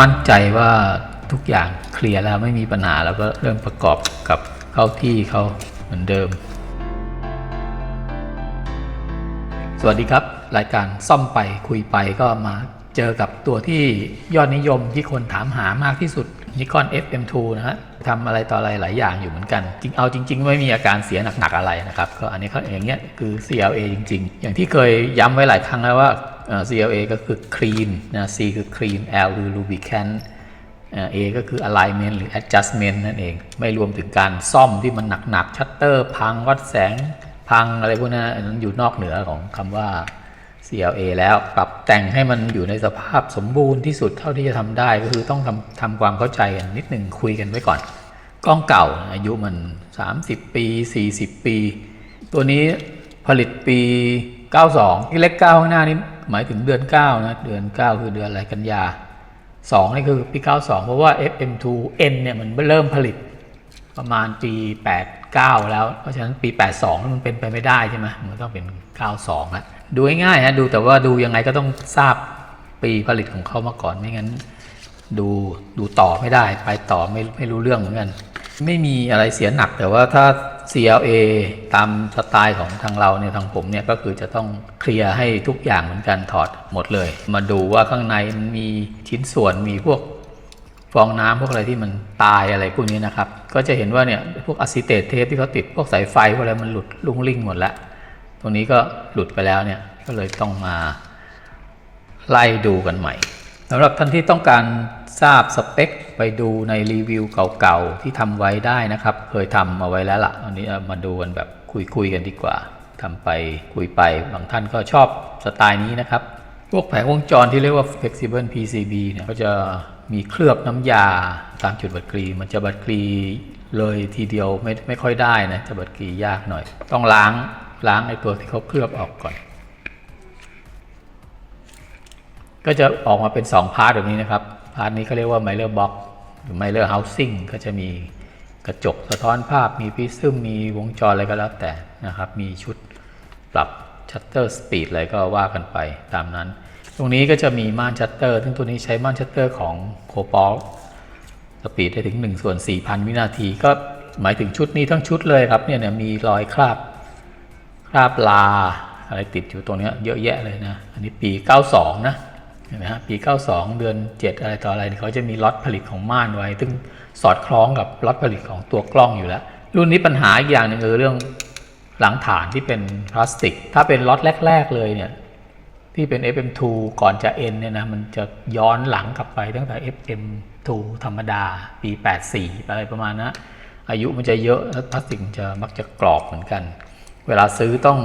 มั่นใจว่าทุกอย่างเคลียร์แล้วไม่มีปัญหาแล้วก็เริ่มประกอบกับเข้าที่เขาเหมือนเดิม สวัสดีครับ รายการซ่อมไปคุยไปก็มาเจอกับตัวที่ยอดนิยมที่คนถามหามากที่สุด Nikon FM2 นะฮะทำอะไรต่ออะไรหลายอย่างอยู่เหมือนกัน จริงเอาจริง ๆ ไม่มีอาการเสียหนักๆอะไรนะครับ ก็อันนี้เขาอย่างเงี้ยคือ CLA จริง ๆ อย่างที่เคยย้ำไว้หลายครั้งแล้วว่า CLA ก็คือ clean นะ C คือ clean L คือ lubricant เอ่อ A ก็คือ alignment หรือ adjustment นั่นเอง ไม่รวมถึงการซ่อมที่มันหนักๆ ชัตเตอร์พังวัดแสงพังอะไรพวกนั้นอันนั้นอยู่นอกเหนือของคำว่า CLA แล้วปรับแต่งให้มันอยู่ในสภาพสมบูรณ์ที่สุดเท่าที่จะทำได้ก็คือต้องทำทำความเข้าใจกันนิดหนึ่งคุยกันไว้ก่อน กล้องเก่าอายุมัน 30 ปี 40 ปี ตัวนี้ผลิตปี 92ที่เลข9ข้างหน้านี่ หมายถึงเดือน9นะเดือน 9 คือเดือนอะไรกันยา2นี่คือปี92 เพราะว่า FM2N เนี่ยมันเริ่มผลิตประมาณปี 89 แล้ว เพราะฉะนั้นปี 82 มันเป็นไปไม่ได้ใช่ไหมมันต้องเป็น 92ล้วดูง่ายๆฮะดูแต่ว่าดูยังไงก็ต้องทราบปีผลิตของเขามาก่อนไม่งั้น ดูดูต่อไม่ได้ ไปต่อไม่ไม่รู้เรื่องเหมือนกัน ไม่มีอะไรเสียหนักแต่ว่าถ้า CLA ตามสไตล์ของทางเราเนี่ยทางผมเนี่ยก็คือจะต้องเคลียร์ให้ทุกอย่างเหมือนกันถอดหมดเลย มาดูว่าข้างในมันมีชิ้นส่วนมีพวกฟองน้ำพวกอะไรที่มันตายอะไรพวกนี้นะครับ ก็จะเห็นว่าเนี่ยพวกอะซิเตตเทปที่เขาติดพวกสายไฟพวกอะไรมันหลุดลุ่งลิ่งหมดแล้ว ตรงนี้ก็หลุดไปแล้วเนี่ยก็เลยต้องมาไล่ดูกันใหม่ สำหรับท่านที่ต้องการทราบสเปค ไปดูในรีวิวเก่าๆ ที่ทำไว้ได้นะครับ เคยทำเอาไว้แล้วละ่ะอันนี้มาดูกันแบบคุยๆกันดีกว่าทำไปคุยไป บางท่านก็ชอบสไตล์นี้นะครับ พวกแผงวงจรที่เรียกว่า flexible PCB เนี่ยก็จะมีเคลือบน้ำยาตามจุดบัดกรี มันจะบัดกรีเลยทีเดียวไม่ไม่ค่อยได้นะจะบัดกรียากหน่อย ต้องล้างล้างไอ้ตัวที่เขาเคลือบออกก่อน ก็จะออกมาเป็น 2 พาร์ทแบบนี้นะครับ พาร์ทนี้เขาเรียกว่า Mailer Box หรือ Mailer Housing ก็จะมีกระจกสะท้อนภาพมีพิซึมมีวงจรอะไรก็แล้วแต่นะครับ มีชุดปรับชัตเตอร์สปีดอะไรก็ว่ากันไปตามนั้น ตรงนี้ก็จะมีม่านชัตเตอร์ซึ่งตัวนี้ใช้ม่านชัตเตอร์ของโคปอลสปีดได้ถึง1ส่วน4,000 วินาที ก็หมายถึงชุดนี้ทั้งชุดเลยครับเนี่ยมีรอยคราบคราบลาอะไรติดอยู่ตรงเนี้ยเยอะแยะเลยนะ อันนี้ปี 92 นะ เห็นไหมฮะปี 92 เดือน 7 อะไรต่ออะไรเขาจะมีล็อตผลิตของม่านไว้ ซึ่งสอดคล้องกับล็อตผลิตของตัวกล้องอยู่แล้ว รุ่นนี้ปัญหาอีกอย่างหนึ่งคือเรื่องหลังฐานที่เป็นพลาสติก ถ้าเป็นล็อตแรก ๆ เลยเนี่ยที่เป็น FM2 ก่อนจะ N เนี่ยนะมันจะย้อนหลังกลับไปตั้งแต่ FM2 ธรรมดา ปี 84 อะไรประมาณนะอายุมันจะเยอะแล้วพลาสติกจะมักจะกรอบเหมือนกัน เวลาซื้อต้อง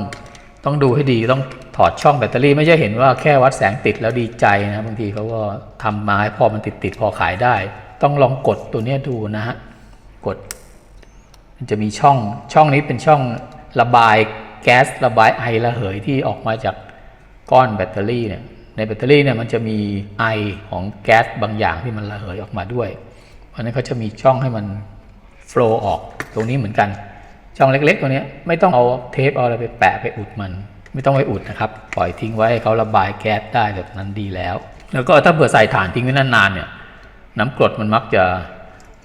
ต้องดูให้ดีต้องถอดช่องแบตเตอรี่ไม่ใช่เห็นว่าแค่วัดแสงติดแล้วดีใจนะบางทีเขาก็ทำมาให้พอมันติดติดพอขายได้ ต้องลองกดตัวเนี้ดูนะฮะกด มันจะมีช่องช่องนี้เป็นช่องระบายแก๊สระบายไอระเหยที่ออกมาจากก้อนแบตเตอรี่เนี่ยในแบตเตอรี่เนี่ยมันจะมีไอของแก๊สบางอย่างที่มันระเหยออกมาด้วย เพราะนั้นเขาจะมีช่องให้มันโฟล์ออกตรงนี้เหมือนกัน ช่องเล็กๆ ตัวนี้ไม่ต้องเอาเทปเอาอะไรไปแปะไปอุดมัน ไม่ต้องไปอุดนะครับ ปล่อยทิ้งไว้ให้เขาระบายแก๊สได้แบบนั้นดีแล้ว แล้วก็ถ้าเผื่อใส่ถ่านทิ้งไว้นานๆเนี่ย น้ำกรดมันมักจะ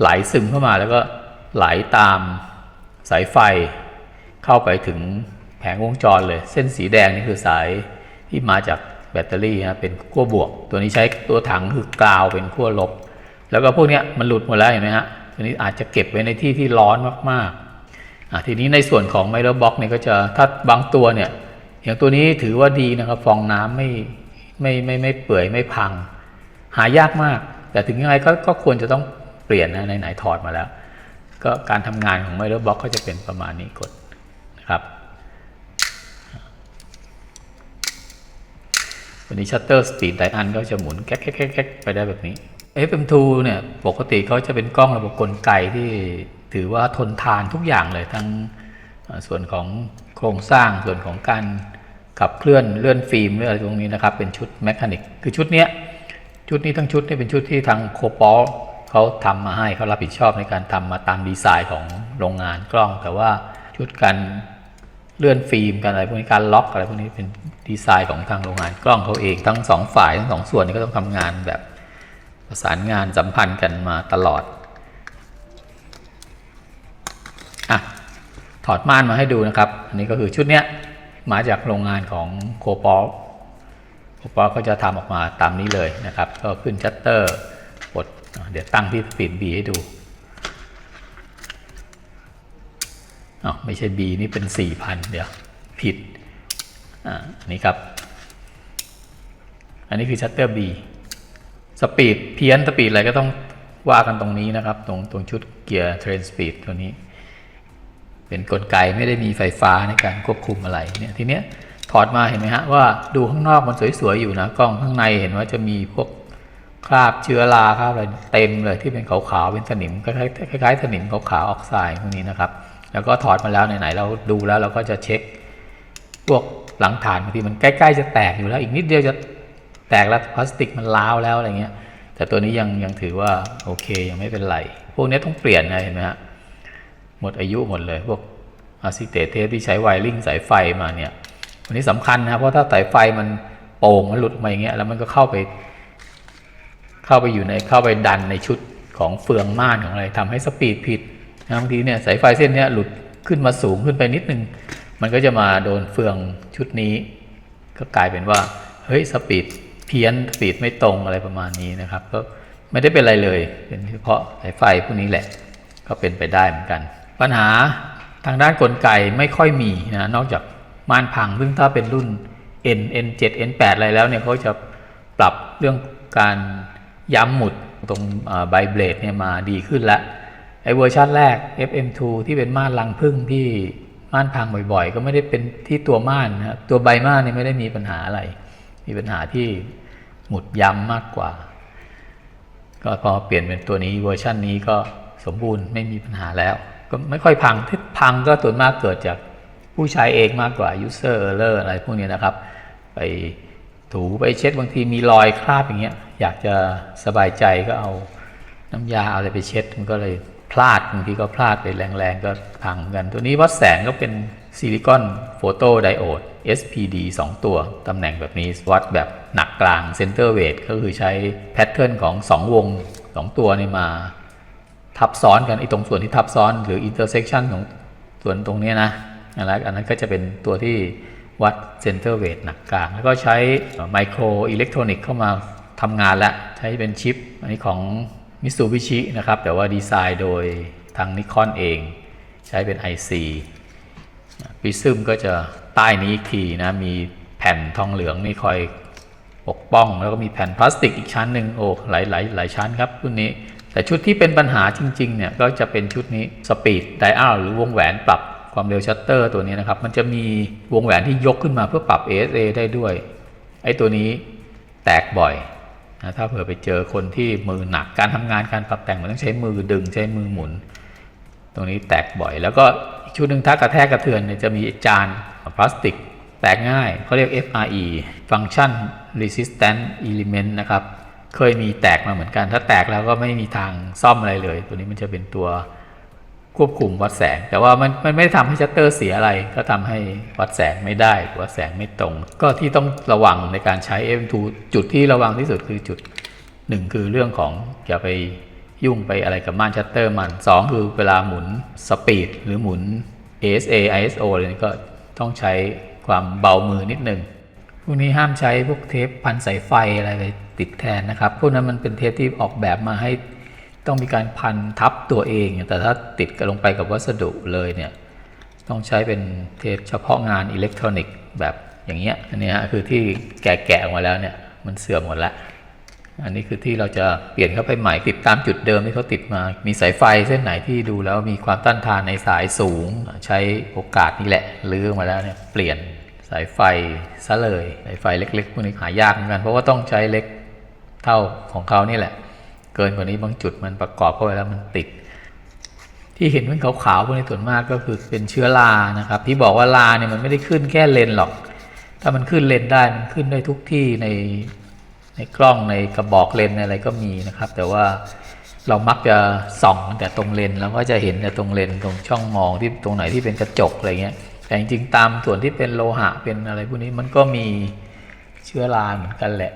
ไหลซึมเข้ามาแล้วก็ไหลตามสายไฟ เข้าไปถึงแผงวงจรเลย เส้นสีแดงนี่คือสายที่มาจากแบตเตอรี่นะเป็นขั้วบวก ตัวนี้ใช้ตัวถังคือกาวเป็นขั้วลบ แล้วก็พวกนี้มันหลุดหมดแล้วเห็นไหมฮะตัวนี้อาจจะเก็บไว้ในที่ที่ร้อนมากๆ ทีนี้ในส่วนของไมโลบ็อกเนี่ยก็จะถ้าบางตัวเนี่ยอย่างตัวนี้ถือว่าดีนะครับฟองน้ำไม่ไม่ไม่ไม่เปื่อยไม่พัง หายากมาก แต่ถึงยังไงก็ก็ควรจะต้องเปลี่ยนนะไหนๆถอดมาแล้ว ก็การทำงานของไมโลบ็อกก็จะเป็นประมาณนี้กดนะครับวันนี้ชัตเตอร์สปีดไดอันก็จะหมุนแก๊กแก๊กแก๊กแก๊กไปได้แบบนี้ FM2 เนี่ยปกติเขาจะเป็นกล้องระบบกลไกที่ ถือว่าทนทานทุกอย่างเลยทั้งส่วนของโครงสร้างส่วนของการขับเคลื่อนเลื่อนฟิล์มหรืออะไรตรงนี้นะครับ เป็นชุดแมคานิกคือชุดเนี้ยชุดนี้ทั้งชุดนี่เป็นชุดที่ทางโคปอลเขาทำมาให้เขารับผิดชอบในการทำมาตามดีไซน์ของโรงงานกล้อง แต่ว่าชุดการเลื่อนฟิล์มการอะไรพวกนี้การล็อกอะไรพวกนี้เป็นดีไซน์ของทางโรงงานกล้องเขาเองทั้งสองฝ่ายทั้งสองส่วนนี่ก็ต้องทำงานแบบประสานงานสัมพันธ์กันมาตลอด อะ ถอดม่านมาให้ดูนะครับ อันนี้ก็คือชุดเนี้ยมาจากโรงงานของโคปอลโคปอลก็จะทำออกมาตามนี้เลยนะครับ ก็ขึ้นชัตเตอร์กดเดี๋ยวตั้งที่สปีด B ให้ดูอ๋อไม่ใช่ B นี่เป็น 4,000 เดี๋ยว ผิดอ่าอันนี้ครับ อันนี้คือชัตเตอร์ B สปีดเพี้ยนสปีดอะไรก็ต้องว่ากันตรงนี้นะครับ ตรงตรงชุดเกียร์เทรนสปีดตัวนี้ เป็นกลไกไม่ได้มีไฟฟ้าในการควบคุมอะไรเนี่ยทีเนี้ยถอดมาเห็นไหมฮะว่าดูข้างนอกมันสวยๆอยู่นะกล้องข้างในเห็นว่าจะมีพวกคราบเชื้อราคราบอะไรเต็มเลยที่เป็นขาวๆเป็นสนิมคล้ายๆคล้ายๆสนิมขาวๆออกไซด์พวกนี้นะครับ แล้วก็ถอดมาแล้วไหนๆเราดูแล้วเราก็จะเช็ค พวกหลังฐานบางทีมันใกล้ๆจะแตกอยู่แล้ว อีกนิดเดียวจะแตกแล้วพลาสติกมันล้าวแล้วอะไรเงี้ยแต่ตัวนี้ยังยังถือว่าโอเคยังไม่เป็นไร พวกนี้ต้องเปลี่ยนนะเห็นไหมฮะ หมดอายุหมดเลยพวกอะซิเตเทปที่ใช้ไวริ่งสายไฟมาเนี่ยวันนี้สำคัญนะเพราะถ้าสายไฟมันโป่งมันหลุดมาอย่างเงี้ยแล้วมันก็เข้าไป เข้าไปอยู่ในเข้าไปดันในชุดของเฟืองม่านของอะไรทำให้สปีดผิดนะบางทีเนี่ยสายไฟเส้นเนี้ยหลุดขึ้นมาสูงขึ้นไปนิดนึง มันก็จะมาโดนเฟืองชุดนี้ ก็กลายเป็นว่าเฮ้ยสปีดเพี้ยนสปีดไม่ตรงอะไรประมาณนี้นะครับ ก็ไม่ได้เป็นอะไรเลย เป็นเฉพาะสายไฟพวกนี้แหละ ก็เป็นไปได้เหมือนกัน ปัญหาทางด้านกลไกไม่ค่อยมีนะนอกจากม่านพัง ซึ่งถ้าเป็นรุ่น N N7 N8 อะไรแล้วเนี่ยเขาจะปรับเรื่องการย้ำหมุดตรงไบเบลดเนี่ยมาดีขึ้นล้วไอเวอร์ชันแรก FM2 ที่เป็นม่านรังพึ่งที่ม่านพังบ่อยๆ ก็ไม่ได้เป็นที่ตัวม่านนะครับตัวใบม่านเนี่ยไม่ได้มีปัญหาอะไร มีปัญหาที่หมุดย้ำมากกว่า ก็พอเปลี่ยนเป็นตัวนี้เวอร์ชันนี้ก็สมบูรณ์ไม่มีปัญหาแล้ว ก็ไม่ค่อยพังที่พังก็ส่วนมากเกิดจากผู้ใช้เองมากกว่า user error อะไรพวกนี้นะครับ ไปถูไปเช็ดบางทีมีรอยคราบอย่างเงี้ย อยากจะสบายใจก็เอาน้ำยาเอาอะไรไปเช็ดมันก็เลยพลาดบางทีก็พลาดไปแรงๆ ก็พังกัน ตัวนี้วัดแสงก็เป็นซิลิคอนโฟโตไดโอด SPD 2 ตัว ตำแหน่งแบบนี้วัดแบบหนักกลางเซนเตอร์เวทก็คือใช้แพทเทิร์นของ 2 วง 2 ตัวนี่มา ทับซ้อนกันไอ้ตรงส่วนที่ทับซ้อนหรือ intersection ของส่วนตรงนี้นะอันนั้นอันนั้นก็จะเป็นตัวที่วัด center weight หนักกลาง แล้วก็ใช้ไมโครอิเล็กทรอนิกส์เข้ามาทำงานแล้ว ใช้เป็นชิป อันนี้ของ Mitsubishi นะครับ แต่ว่าดีไซน์โดยทางนิคอนเอง ใช้เป็น IC ปิซึมก็จะใต้นี้อีกทีนะ มีแผ่นทองเหลืองนี่คอยปกป้อง แล้วก็มีแผ่นพลาสติกอีกชั้นหนึ่งโอ้หลายหลายหลายชั้นครับรุ่นนี้ แต่ชุดที่เป็นปัญหาจริงๆเนี่ยก็จะเป็นชุดนี้สปีดไดอัลหรือวงแหวนปรับความเร็วชัตเตอร์ตัวนี้นะครับ มันจะมีวงแหวนที่ยกขึ้นมาเพื่อปรับ ASA ได้ด้วย ไอ้ตัวนี้แตกบ่อยนะถ้าเผื่อไปเจอคนที่มือหนักการทำงานการปรับแต่งมันต้องใช้มือดึงใช้มือหมุน ตรงนี้แตกบ่อย แล้วก็อีกชุดหนึ่งถ้ากระแทกกระเทือนเนี่ยจะมีจานพลาสติก แตกง่ายเขาเรียก FRE Function Resistant Element นะครับ เคยมีแตกมาเหมือนกัน ถ้าแตกแล้วก็ไม่มีทางซ่อมอะไรเลย ตัวนี้มันจะเป็นตัวควบคุมวัดแสง แต่ว่ามันมันไม่ได้ทำให้ชัตเตอร์เสียอะไร ก็ทำให้วัดแสงไม่ได้วัดแสงไม่ตรง ก็ที่ต้องระวังในการใช้ M2 จุดที่ระวังที่สุดคือจุดหนึ่งคือเรื่องของอย่าไปยุ่งไปอะไรกับม่านชัตเตอร์มันสองคือเวลาหมุนสปีดหรือหมุน ASA ISO อะไรนี่ก็ต้องใช้ความเบามือนิดนึงพวกนี้ห้ามใช้พวกเทปพันสายไฟอะไรไป ติดแทนนะครับ พวกนั้นมันเป็นเทปที่ออกแบบมาให้ต้องมีการพันทับตัวเอง แต่ถ้าติดกลงไปกับวัสดุเลยเนี่ยต้องใช้เป็นเทปเฉพาะงานอิเล็กทรอนิกส์แบบอย่างเงี้ยอันนี้ฮะคือที่แกะๆออกมาแล้วเนี่ยมันเสื่อมหมดล้วอันนี้คือที่เราจะเปลี่ยนเข้าไปใหม่ติดตามจุดเดิมที่เขาติดมา มีสายไฟเส้นไหนที่ดูแล้วมีความต้านทานในสายสูง ใช้โอกาสนี่แหละลื้อมาแล้วเนี่ยเปลี่ยนสายไฟซะเลยสายไฟเล็กๆพวกนี้หายากเหมือนกันเพราะว่าต้องใช้เล็ก ท่าของเขานี่แหละ เกินกว่านี้บางจุดมันประกอบเข้าไปแล้วมันติด ที่เห็นเป็นขาวๆพวกนี้ส่วนมากก็คือเป็นเชื้อรานะครับที่บอกว่าราเนี่ยมันไม่ได้ขึ้นแค่เลนหรอก ถ้ามันขึ้นเลนได้มันขึ้นได้ทุกที่ในในกล้องในกระบอกเลนอะไรก็มีนะครับ แต่ว่าเรามักจะส่องแต่ตรงเลนแล้วก็จะเห็นแต่ตรงเลนตรงช่องมองที่ตรงไหนที่เป็นกระจกอะไรเงี้ยแต่จริงๆตามส่วนที่เป็นโลหะเป็นอะไรพวกนี้มันก็มีเชื้อราเหมือนกันแหละ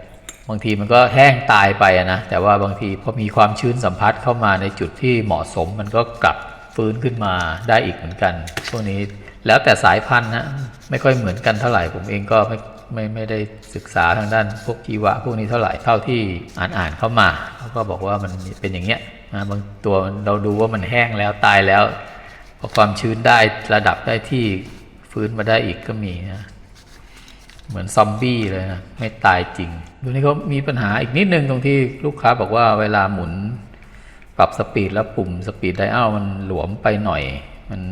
บางทีมันก็แห้งตายไปนะแต่ว่าบางทีพอมีความชื้นสัมผัสเข้ามาในจุดที่เหมาะสม มันก็กลับฟื้นขึ้นมาได้อีกเหมือนกันพวกนี้แล้วแต่สายพันธุ์นะไม่ค่อยเหมือนกันเท่าไหร่ผมเองก็ไม่ไม่ไม่ได้ศึกษาทางด้านพวกชีวะพวกนี้เท่าไหร่เท่าที่อ่านอ่านเข้ามาเขาก็บอกว่ามันเป็นอย่างเงี้ยนะบางตัวเราดูว่ามันแห้งแล้วตายแล้วพอความชื้นได้ระดับได้ที่ฟื้นมาได้อีกก็มีนะ เหมือนซอมบี้เลยนะ ไม่ตายจริงตัวนี้เขามีปัญหาอีกนิดนึงตรงที่ลูกค้าบอกว่าเวลาหมุนปรับสปีดแล้วปุ่มสปีดไดอัลมันหลวมไปหน่อย มัน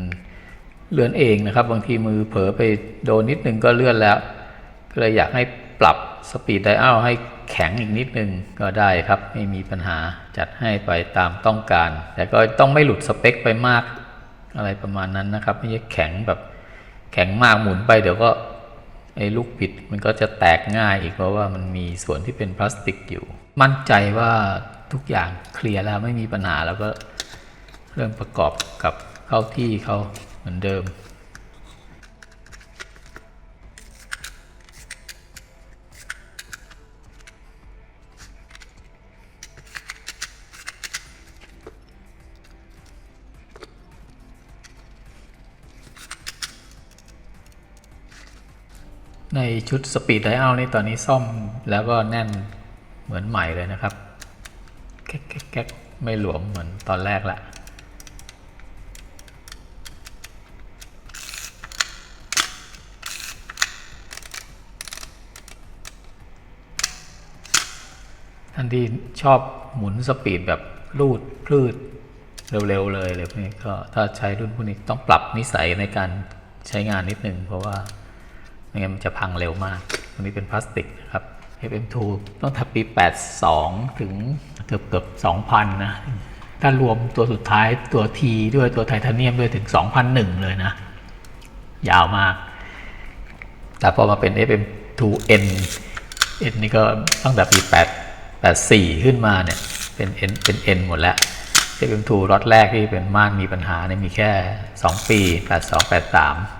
เลื่อนเองนะครับ บางทีมือเผลอไปโดนนิดนึงก็เลื่อนแล้ว ก็เลยอยากให้ปรับสปีดไดอัลให้แข็งอีกนิดนึงก็ได้ครับ ไม่มีปัญหาจัดให้ไปตามต้องการ แต่ก็ต้องไม่หลุดสเปคไปมากอะไรประมาณนั้นนะครับ ไม่ใช่แข็งแบบแข็งมากหมุนไปเดี๋ยวก็ อ้ลูกบิดมันก็จะแตกง่ายอีกเพราะว่ามันมีส่วนที่เป็นพลาสติกอยู่ มั่นใจว่าทุกอย่างเคลียร์แล้วไม่มีปัญหาแล้วก็เริ่มประกอบกับเข้าที่เขาเหมือนเดิม ในชุดสปีดไดอัลนี่ตอนนี้ซ่อมแล้วก็แน่นเหมือนใหม่เลยนะครับแก๊กแก๊กแก๊กไม่หลวมเหมือนตอนแรกละท่านที่ชอบหมุนสปีดแบบรูดพลืดเร็วๆเลยเลยพวกนี้ก็ถ้าใช้รุ่นพวกนี้ต้องปรับนิสัยในการใช้งานนิดนึงเพราะว่า ไม่งั้นมันจะพังเร็วมากตัวนี้เป็นพลาสติกนะครับ FM2 ต้องถับปี 82 ถึงเกือบเกือบ2,000 นะ ถ้ารวมตัวสุดท้ายตัว T ด้วยตัวไทเทเนียมด้วยถึง 2,001 เลยนะ ยาวมาก แต่พอมาเป็น FM2N N นี่ก็ตั้งแต่ปี 8 84 ขึ้นมาเนี่ย เป็น N เป็น N หมดแล้ว FM2 รอดแรกที่เป็นม่านมีปัญหาเนี่ยมีแค่ 2 ปี 82 83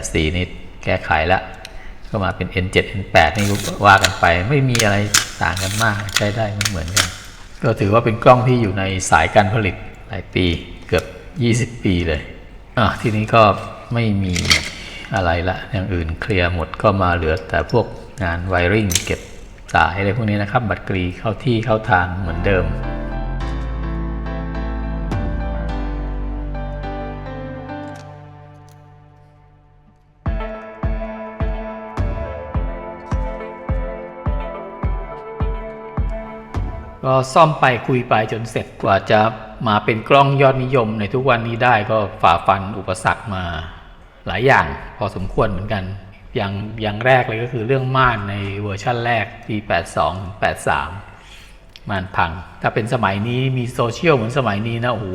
84 นี่แก้ไขละก็มาเป็น N7 N8 นี่ก็ว่ากันไป ไม่มีอะไรต่างกันมากใช้ได้มันเหมือนกัน ก็ถือว่าเป็นกล้องที่อยู่ในสายการผลิตหลายปีเกือบ 20 ปีเลยอะทีนี้ก็ไม่มีอะไรละอย่างอื่นเคลียร์หมดก็มาเหลือแต่พวกงานไวริงเก็บสายอะไรพวกนี้นะครับ บัตรกรีเข้าที่เข้าทางเหมือนเดิม ก็ซ่อมไปคุยไปจนเสร็จกว่าจะมาเป็นกล้องยอดนิยมในทุกวันนี้ได้ก็ฝ่าฟันอุปสรรคมา หลายอย่างพอสมควรเหมือนกันอย่างอย่างแรกเลยก็คือเรื่องม่านในเวอร์ชั่นแรกปี82ถึง83ม่านพัง ถ้าเป็นสมัยนี้มีโซเชียลเหมือนสมัยนี้นะโอ้โห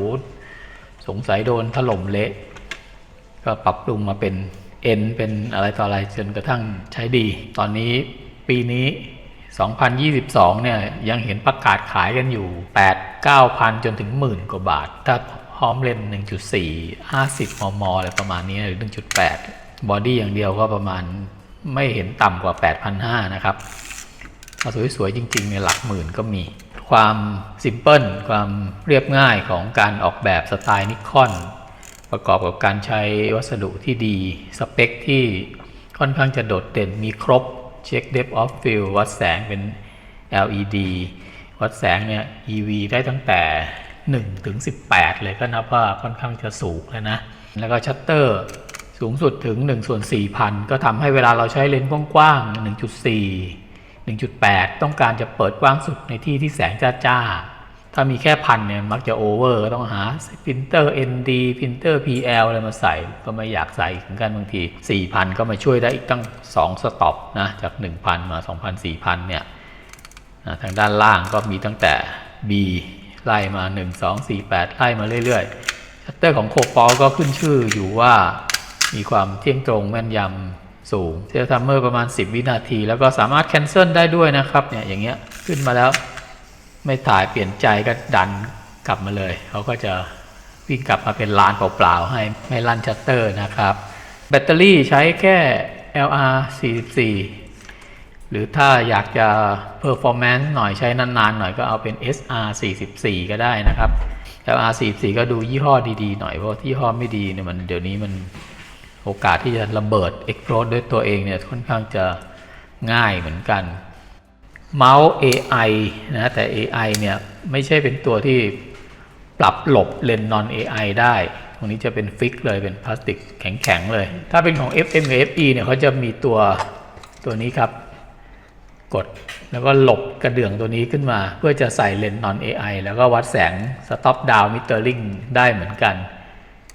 สงสัยโดนถล่มเละ ก็ปรับปรุงมาเป็น N เป็นอะไรต่ออะไรจนกระทั่งใช้ดี ตอนนี้ปีนี้ 2022 เนี่ยยังเห็นประกาศขายกันอยู่ 8 9พันจนถึงหมื่นกว่าบาท ถ้าพร้อมเลน1.4 50 มม อะไรประมาณนี้หรือ 1.8 บอดี้อย่างเดียวก็ประมาณไม่เห็นต่ำกว่า 8,500 นะครับถ้าสวยๆจริงๆในหลักหมื่นก็มี ความซิมเพิลความเรียบง่ายของการออกแบบสไตล์นิคอน ประกอบกับการใช้วัสดุที่ดี สเปคที่ค่อนข้างจะโดดเด่นมีครบ เช็ค depth of field วัดแสงเป็น LED วัดแสงเนี่ย EV ได้ตั้งแต่ 1 ถึง 18 เลยก็นับว่าค่อนข้างจะสูงแล้วนะ แล้วก็ชัตเตอร์สูงสุดถึง1ส่วน4,000 ก็ทำให้เวลาเราใช้เลนส์กว้างๆ 1.4 1.8 ต้องการจะเปิดกว้างสุดในที่ที่แสงจ้าๆ ถ้ามีแค่พันเนี่ยมักจะโอเวอร์ต้องหาพิมพ์เตอร์ ND พิมพ์เตอร์ PL อะไรมาใส่ก็ไม่อยากใส่อีกเหมือนกันบางที 4,000 ก็มาช่วยได้อีกตั้ง 2 สต็อปนะจาก 1,000 มา 2,000 4,000 เนี่ยนะทางด้านล่างก็มีตั้งแต่ B ไล่มา 1 2 4 8 ไล่มาเรื่อยๆชัตเตอร์ของโคปอลก็ขึ้นชื่ออยู่ว่ามีความเที่ยงตรงแม่นยำสูงเซลทัมเมอร์ประมาณ 10 วินาที แล้วก็สามารถแคนเซิลได้ด้วยนะครับเนี่ยอย่างเงี้ยขึ้นมาแล้ว ไม่ถ่ายเปลี่ยนใจก็ดันกลับมาเลย เขาก็จะวิ่งกลับมาเป็นลานเปล่าๆให้ไม่ลั่นชัตเตอร์นะครับ แบตเตอรี่ใช้แค่ LR 44หรือถ้าอยากจะ performance หน่อยใช้นานๆ หน่อยก็เอาเป็น SR 44ก็ได้นะครับ LR 44ก็ดูยี่ห้อดีๆ หน่อย เพราะว่ายี่ห้อไม่ดีเนี่ยมันเดี๋ยวนี้มันโอกาสที่จะระเบิด explode ด้วยตัวเองเนี่ยค่อนข้างจะง่ายเหมือนกัน เมาส์ AI นะแต่ AI เนี่ยไม่ใช่เป็นตัวที่ปรับหลบเลนนอน AI ได้ ตรงนี้จะเป็นฟิกเลยเป็นพลาสติกแข็งๆเลย ถ้าเป็นของ FM กับ FE เนี่ยเขาจะมีตัวตัวนี้ครับ กดแล้วก็หลบกระเดื่องตัวนี้ขึ้นมา เพื่อจะใส่เลนส์ non AI แล้วก็วัดแสง stop down metering ได้เหมือนกัน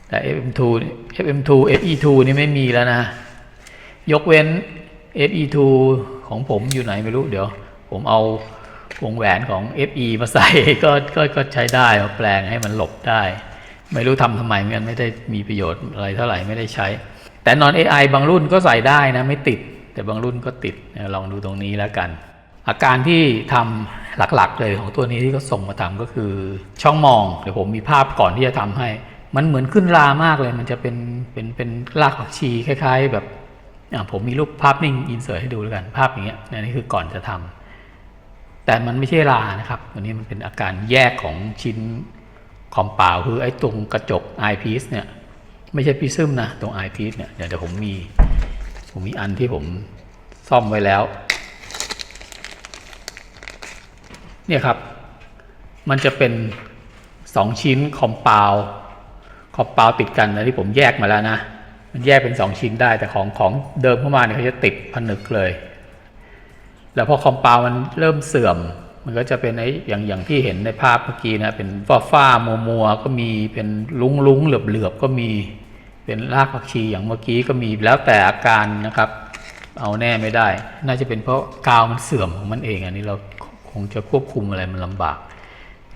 แต่ FM2 FM2 FE2 นี่ไม่มีแล้วนะ ยกเว้น FE2 ของผมอยู่ไหนไม่รู้เดี๋ยว ผมเอาวงแหวนของ FE มาใส่ก็ก็ก็ใช้ได้เอาแปลงให้มันหลบได้ ไม่รู้ทำทำไมเหมือนกันไม่ได้มีประโยชน์อะไรเท่าไหร่ไม่ได้ใช้ แต่ non AI บางรุ่นก็ใส่ได้นะไม่ติด แต่บางรุ่นก็ติดลองดูตรงนี้แล้วกัน อาการที่ทำหลักๆเลยของตัวนี้ที่เขาส่งมาทำก็คือช่องมองเดี๋ยวผมมีภาพก่อนที่จะทำให้ มันเหมือนขึ้นรามากเลย มันจะเป็นเป็นเป็นรากผักชีคล้าย ๆ แบบอะผมมีรูปภาพนิ่งอินเสิร์ตให้ดูแล้วกันภาพอย่างเงี้ยนี่คือก่อนจะทำ แต่มันไม่ใช่รานะครับวันนี้มันเป็นอาการแยกของชิ้นคอมเปล่าคือไอ้ตรงกระจก eyepiece เนี่ยไม่ใช่พิซึมนะตรง eyepiece เนี่ยเดี๋ยวเดี๋ยวผมมีผมมีอันที่ผมซ่อมไว้แล้ว เนี่ยครับ มันจะเป็นสองชิ้นคอมเปลคอมเปลติดกันนะที่ผมแยกมาแล้วนะ มันแยกเป็นสองชิ้นได้แต่ของของเดิมเข้ามาเนี่ยเขาจะติดผนึกเลย แล้วพอคอมเปลมันเริ่มเสื่อม มันก็จะเป็นไอ้อย่างอย่างที่เห็นในภาพเมื่อกี้นะเป็นฟ้าฟ้ามัวมัวก็มีเป็นลุงลุงเหลือบเหลือบก็มีเป็นรากผักชีอย่างเมื่อกี้ก็มีแล้วแต่อาการนะครับ เอาแน่ไม่ได้ น่าจะเป็นเพราะกาวมันเสื่อมของมันเอง อันนี้เราคงจะควบคุมอะไรมันลำบาก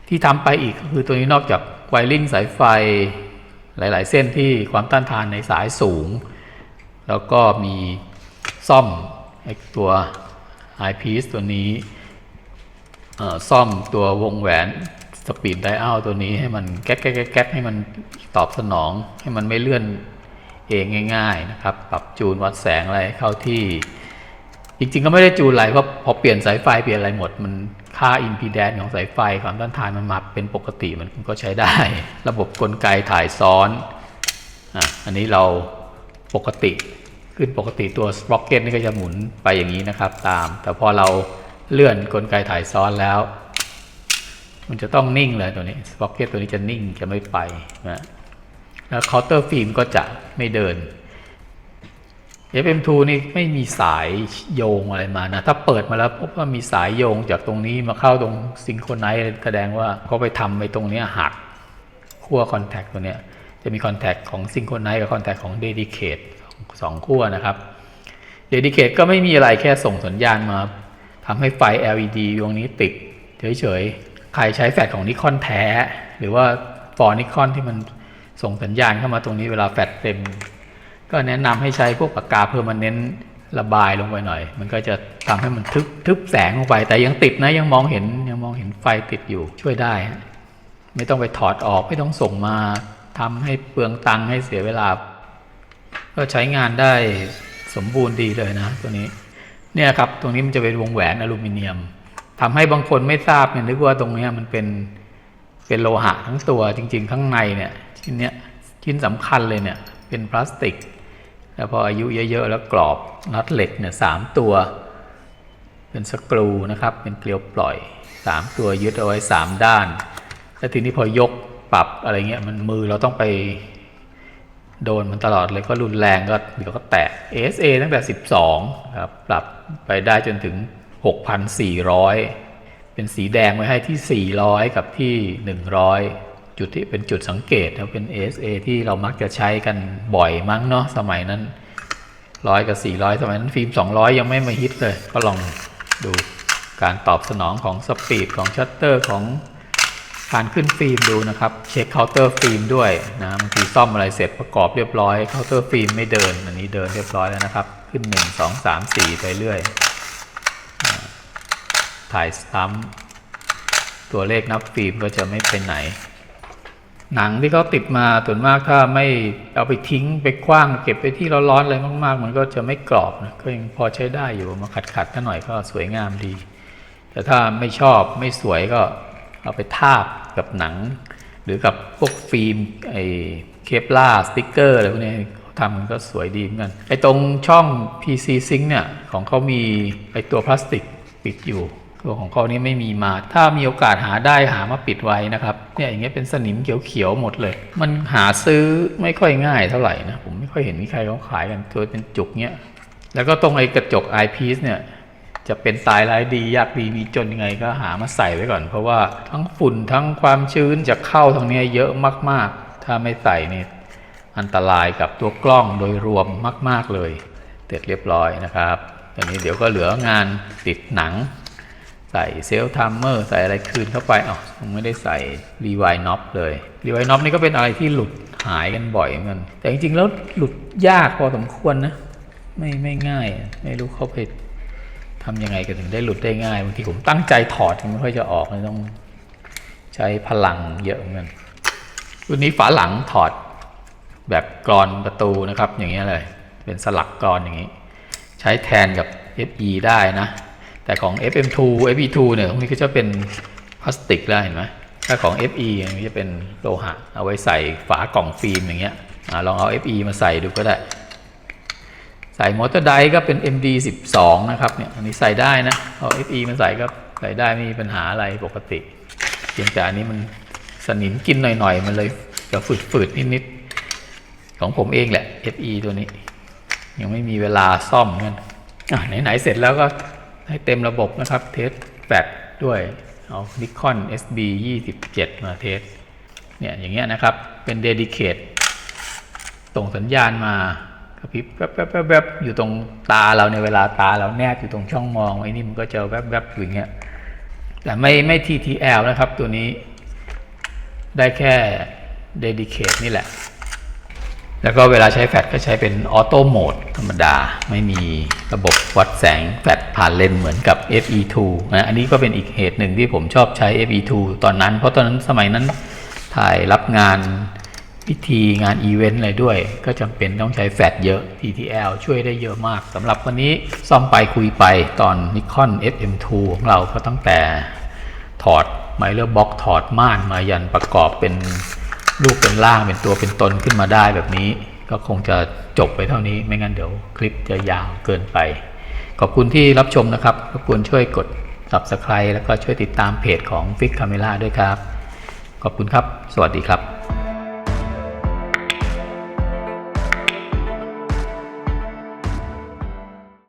ที่ทำไปอีกก็คือตัวนี้นอกจากไวริ่งสายไฟหลาย ๆ เส้นที่ความต้านทานในสายสูง แล้วก็มีซ่อมตัว ไอ้ตัว eyepiece ตัวนี้ซ่อมตัววงแหวนสปีดไดอัลตัวนี้ให้มันแก๊กแก๊กแก๊กแก๊กให้มันตอบสนองให้มันไม่เลื่อนเองง่าย ๆ นะครับ ปรับจูนวัดแสงอะไรเข้าที่ จริง ๆ ก็ไม่ได้จูนอะไรเพราะพอเปลี่ยนสายไฟเปลี่ยนอะไรหมด มันค่าอินพีแดนของสายไฟความต้านทานมันมาเป็นปกติมันก็ใช้ได้ ระบบกลไกถ่ายซ้อนอะอันนี้เราปกติ ขึ้นปกติตัวสปร็อกเก็ตนี่ก็จะหมุนไปอย่างนี้นะครับ ตาม แต่พอเราเลื่อนกลไกถ่ายซ้อนแล้ว มันจะต้องนิ่งเลยตัวนี้สปร็อกเก็ตตัวนี้จะนิ่งจะไม่ไปนะแล้วเคาน์เตอร์ฟิล์มก็จะไม่เดิน FM2 นี่ไม่มีสายโยงอะไรมานะ ถ้าเปิดมาแล้วพบว่ามีสายโยงจากตรงนี้มาเข้าตรงซิงโครไนซ์แสดงว่าเขาไปทำไปตรงนี้หักขั้วคอนแทคตัวเนี้ยจะมีคอนแทคของซิงโครไนซ์กับคอนแทคของเดดิเคท สองขั้วนะครับเดดิเคทก็ไม่มีอะไรแค่ส่งสัญญาณมาทำให้ไฟ LED ดวงนี้ติดเฉยๆ ใครใช้แฟลชของนิคอนแท้ หรือว่าฟอร์นิคอนที่มันส่งสัญญาณเข้ามาตรงนี้เวลาแฟลชเต็ม ก็แนะนำให้ใช้พวกปากกาเพอร์มานเน้นระบายลงไปหน่อย มันก็จะทำให้มันทึบทึบแสงลงไป แต่ยังติดนะยังมองเห็นยังมองเห็นไฟติดอยู่ช่วยได้ ไม่ต้องไปถอดออกไม่ต้องส่งมาทำให้เปลืองตังค์ให้เสียเวลา ก็ใช้งานได้สมบูรณ์ดีเลยนะตัวนี้เนี่ยครับตรงนี้มันจะเป็นวงแหวนอลูมิเนียมทำให้บางคนไม่ทราบเนี่ยนึกว่าตรงเนี้ยมันเป็นเป็นโลหะทั้งตัวจริง ๆ ข้างในเนี่ยชิ้นเนี้ยชิ้นสำคัญเลยเนี่ยเป็นพลาสติก แล้วพออายุเยอะ ๆ แล้วกรอบน็อตเหล็กเนี่ยสามตัว เป็นสกรูนะครับ เป็นเกลียวปล่อยสามตัวยึดเอาไว้สามด้าน แล้วทีนี้พอยกปรับอะไรเงี้ยมันมือเราต้องไป โดนมันตลอดเลยก็รุนแรงก็เดี๋ยวก็แตก ASA ตั้งแต่ 12ครับปรับไปได้จนถึง 6,400 เป็นสีแดงไว้ให้ที่ 400 กับที่ 100 จุดที่เป็นจุดสังเกตครับเป็น ASA ที่เรามักจะใช้กันบ่อยมั้งเนาะสมัยนั้น 100 กับ 400 สมัยนั้นฟิล์ม 200 ยังไม่มาฮิตเลย ก็ลองดูการตอบสนองของสปีดของชัตเตอร์ของ การขึ้นฟิล์มดูนะครับ เช็คเคาน์เตอร์ฟิล์มด้วยนะบางทีซ่อมอะไรเสร็จประกอบเรียบร้อยเคาน์เตอร์ฟิล์มไม่เดิน อันนี้เดินเรียบร้อยแล้วนะครับ ขึ้น 1 2 3 4 ไปเรื่อย ถ่ายซ้ำตัวเลขนับฟิล์มก็จะไม่ไปไหน หนังที่เขาติดมาส่วนมากถ้าไม่เอาไปทิ้งไปคว้างเก็บไปที่ร้อนๆอะไรมากๆ มันก็จะไม่กรอบนะก็ยังพอใช้ได้อยู่มาขัดๆกันหน่อยก็สวยงามดี แต่ถ้าไม่ชอบไม่สวยก็ เอาไปทาบกับหนัง หรือกับพวกฟิล์มไอ้เคปลาสติกเกอร์อะไรพวกนี้เขาทำมันก็สวยดีเหมือนกันไอ้ตรงช่อง PC Sync เนี่ย ของเขามีไอ้ตัวพลาสติกปิดอยู่ ตัวของเขานี่ไม่มีมา ถ้ามีโอกาสหาได้หามาปิดไว้นะครับ เนี่ยอย่างเงี้ยเป็นสนิมเขียวๆหมดเลย มันหาซื้อไม่ค่อยง่ายเท่าไหร่นะ ผมไม่ค่อยเห็นมีใครเขาขายกันตัวเป็นจุกเนี้ยแล้วก็ตรงไอ้กระจก eyepiece เนี่ย จะเป็นตายร้ายดียากดีมีจนยังไงก็หามาใส่ไว้ก่อน เพราะว่าทั้งฝุ่นทั้งความชื้นจะเข้าทางเนี้ยเยอะมาก ๆ ถ้าไม่ใส่นี่อันตรายกับตัวกล้องโดยรวมมาก ๆเลยเสร็จเรียบร้อยนะครับตอนนี้เดี๋ยวก็เหลืองานติดหนัง ใส่เซลล์ทัมเมอร์ใส่อะไรคืนเข้าไปอ๋อไม่ได้ใส่รีไวน็อปเลยรีไวน็อปนี่ก็เป็นอะไรที่หลุดหายกันบ่อยเหมือนกันแต่จริงๆแล้วหลุดยากพอสมควรนะ ไม่ไม่ง่าย ไม่รู้เขาไป ทำยังไงกันถึงได้หลุดได้ง่ายบางทีผมตั้งใจถอดยังไม่ค่อยจะออกเลยต้องใช้พลังเยอะเหมือนกันรุ่นนี้ฝาหลังถอดแบบกรอนประตูนะครับ อย่างเงี้ยเลย เป็นสลักกรอนอย่างนี้ ใช้แทนกับ FE ได้นะ แต่ของ FM2 FE2 เนี่ยพวกนี้ก็จะเป็นพลาสติกแล้วเห็นไหมถ้าของ FE มันจะเป็นโลหะ เอาไว้ใส่ฝากล่องฟิล์มอย่างเงี้ยอลองเอา FE มาใส่ดูก็ได้ ใส่มอเตอร์ไดก็เป็น MD 12 นะครับเนี่ยอันนี้ใส่ได้นะเอา FE มาใส่ก็ใส่ได้ไม่มีปัญหาอะไรปกติเพียงแต่อันนี้มันสนิมกินหน่อยๆ มันเลยจะฝืดๆนิดๆ ของผมเองแหละ FE ตัวนี้ ยังไม่มีเวลาซ่อมกันอะไหนๆเสร็จแล้วก็ให้เต็มระบบนะครับ เทสแฟลชด้วยเอา Nikon SB 27 มาเทสเนี่ยอย่างเงี้ยนะครับเป็นเดดิเคทส่งสัญญาณมา ระพริบแวบแวบแวบแวบอยู่ตรงตาเราในเวลาตาเราแนบอยู่ตรงช่องมองไอ้นี่มันก็จะแวบแวบอยู่อย่างเงี้ยแต่ไม่ไม่ TTL นะครับ ตัวนี้ได้แค่เดดิเคทนี่แหละ แล้วก็เวลาใช้แฟลชก็ใช้เป็นออโต้โหมดธรรมดา ไม่มีระบบวัดแสงแฟลชผ่านเลนส์เหมือนกับ FE2 นะอันนี้ก็เป็นอีกเหตุหนึ่งที่ผมชอบใช้ FE2 ตอนนั้น เพราะตอนนั้นสมัยนั้นถ่ายรับงาน พิธีงานอีเวนต์อะไรด้วย ก็จำเป็นต้องใช้แฟลชเยอะ TTL ช่วยได้เยอะมากสำหรับวันนี้ซ่อมไปคุยไปตอน Nikon FM2 ของเราก็ตั้งแต่ถอดไมเลอร์บ็อกถอดม่านมายันประกอบเป็นรูปเป็นร่างเป็นตัวเป็นตนขึ้นมาได้แบบนี้ ก็คงจะจบไปเท่านี้ไม่งั้นเดี๋ยวคลิปจะยาวเกินไป ขอบคุณที่รับชมนะครับรบกวนช่วยกด subscribe แล้วก็ช่วยติดตามเพจของ Fix Camera ด้วยครับ ขอบคุณครับ สวัสดีครับ